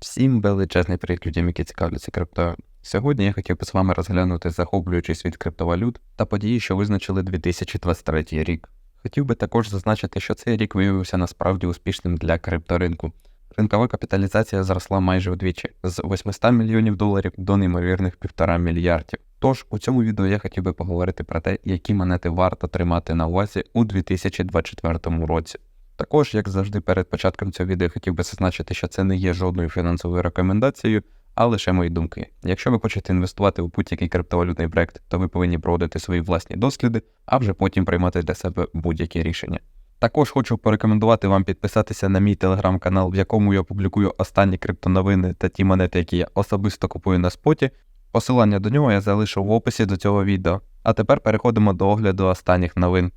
Всім величезний привіт людям, які цікавляться криптою. Сьогодні я хотів би з вами розглянути захоплюючий світ криптовалют та події, що визначили 2023 рік. Хотів би також зазначити, що цей рік виявився насправді успішним для крипторинку. Ринкова капіталізація зросла майже вдвічі з 800 мільйонів доларів до неймовірних півтора мільярдів. Тож у цьому відео я хотів би поговорити про те, які монети варто тримати на увазі у 2024 році. Також, як завжди, перед початком цього відео хотів би зазначити, що це не є жодною фінансовою рекомендацією, а лише мої думки. Якщо ви хочете інвестувати у будь-який криптовалютний проект, то ви повинні проводити свої власні досліди, а вже потім приймати для себе будь-які рішення. Також хочу порекомендувати вам підписатися на мій телеграм-канал, в якому я публікую останні криптоновини та ті монети, які я особисто купую на споті. Посилання до нього я залишу в описі до цього відео. А тепер переходимо до огляду останніх новин.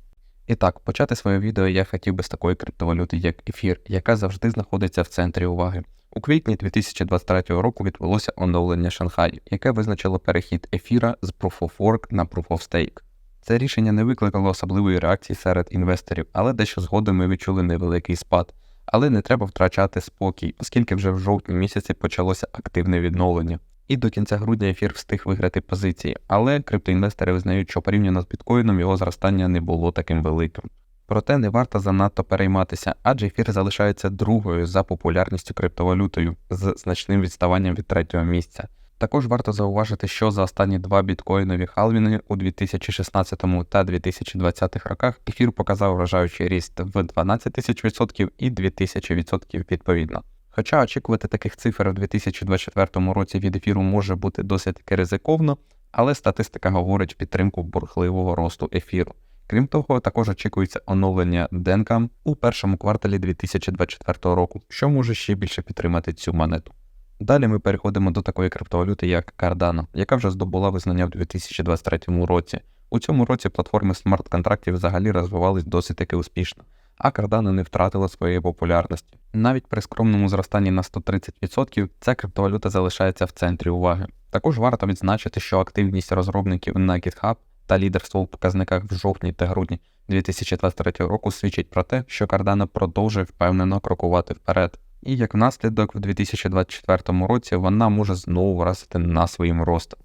І так, почати своє відео я хотів би з такої криптовалюти, як ефір, яка завжди знаходиться в центрі уваги. У квітні 2023 року відбулося оновлення Шанхаю, яке визначило перехід ефіра з Proof of Work на Proof of Stake. Це рішення не викликало особливої реакції серед інвесторів, але дещо згодом ми відчули невеликий спад. Але не треба втрачати спокій, оскільки вже в жовтні місяці почалося активне відновлення. І до кінця грудня ефір встиг виграти позиції, але криптоінвестори визнають, що порівняно з біткоїном його зростання не було таким великим. Проте не варто занадто перейматися, адже ефір залишається другою за популярністю криптовалютою з значним відставанням від третього місця. Також варто зауважити, що за останні два біткоїнові халвіни у 2016 та 2020 роках ефір показав вражаючий ріст в 12 тисяч відсотків і 2000 відсотків відповідно. Хоча очікувати таких цифр у 2024 році від ефіру може бути досить таки ризиковно, але статистика говорить підтримку бурхливого росту ефіру. Крім того, також очікується оновлення Денкам у першому кварталі 2024 року, що може ще більше підтримати цю монету. Далі ми переходимо до такої криптовалюти, як Cardano, яка вже здобула визнання в 2023 році. У цьому році платформи смарт-контрактів взагалі розвивались досить таки успішно, а Cardano не втратила своєї популярності. Навіть при скромному зростанні на 130% ця криптовалюта залишається в центрі уваги. Також варто відзначити, що активність розробників на GitHub та лідерство у показниках в жовтні та грудні 2023 року свідчить про те, що Cardano продовжує впевнено крокувати вперед. І як наслідок, в 2024 році вона може знову вразити на своїм ростом.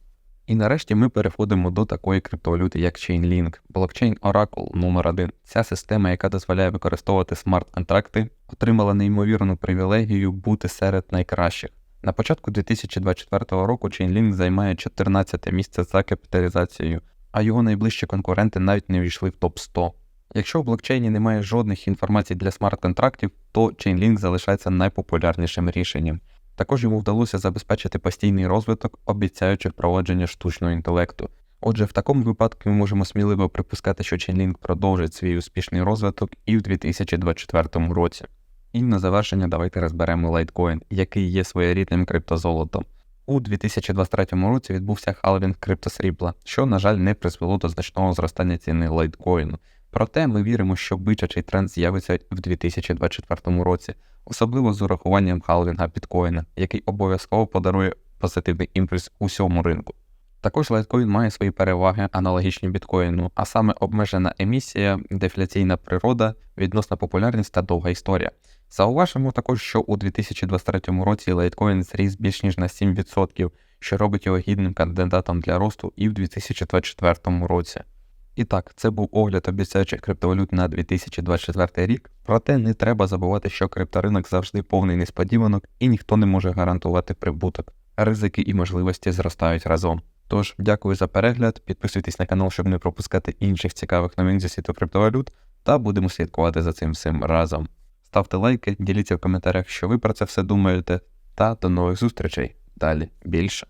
І нарешті ми переходимо до такої криптовалюти, як Chainlink, блокчейн Oracle номер 1 Ця система, яка дозволяє використовувати смарт-контракти, отримала неймовірну привілегію бути серед найкращих. На початку 2024 року Chainlink займає 14 місце за капіталізацією, а його найближчі конкуренти навіть не війшли в топ 100. Якщо в блокчейні немає жодних інформацій для смарт-контрактів, то Chainlink залишається найпопулярнішим рішенням. Також йому вдалося забезпечити постійний розвиток, обіцяючи впровадження штучного інтелекту. Отже, в такому випадку ми можемо сміливо припускати, що Chainlink продовжить свій успішний розвиток і в 2024 році. І на завершення давайте розберемо Litecoin, який є своєрідним криптозолотом. У 2023 році відбувся халвінг криптосрібла, що, на жаль, не призвело до значного зростання ціни лайткоїну. Проте ми віримо, що бичачий тренд з'явиться в 2024 році, особливо з урахуванням халвінга біткоїна, який обов'язково подарує позитивний імпульс усьому ринку. Також лайткоін має свої переваги, аналогічні біткоїну, а саме обмежена емісія, дефляційна природа, відносна популярність та довга історія. Зауважимо також, що у 2023 році лайткоін зріс більш ніж на 7%, що робить його гідним кандидатом для росту і в 2024 році. І так, це був огляд обіцяючих криптовалют на 2024 рік, проте не треба забувати, що крипторинок завжди повний несподіванок і ніхто не може гарантувати прибуток. Ризики і можливості зростають разом. Тож, дякую за перегляд, підписуйтесь на канал, щоб не пропускати інших цікавих новин зі світу криптовалют, та будемо слідкувати за цим всім разом. Ставте лайки, діліться в коментарях, що ви про це все думаєте, та до нових зустрічей. Далі більше.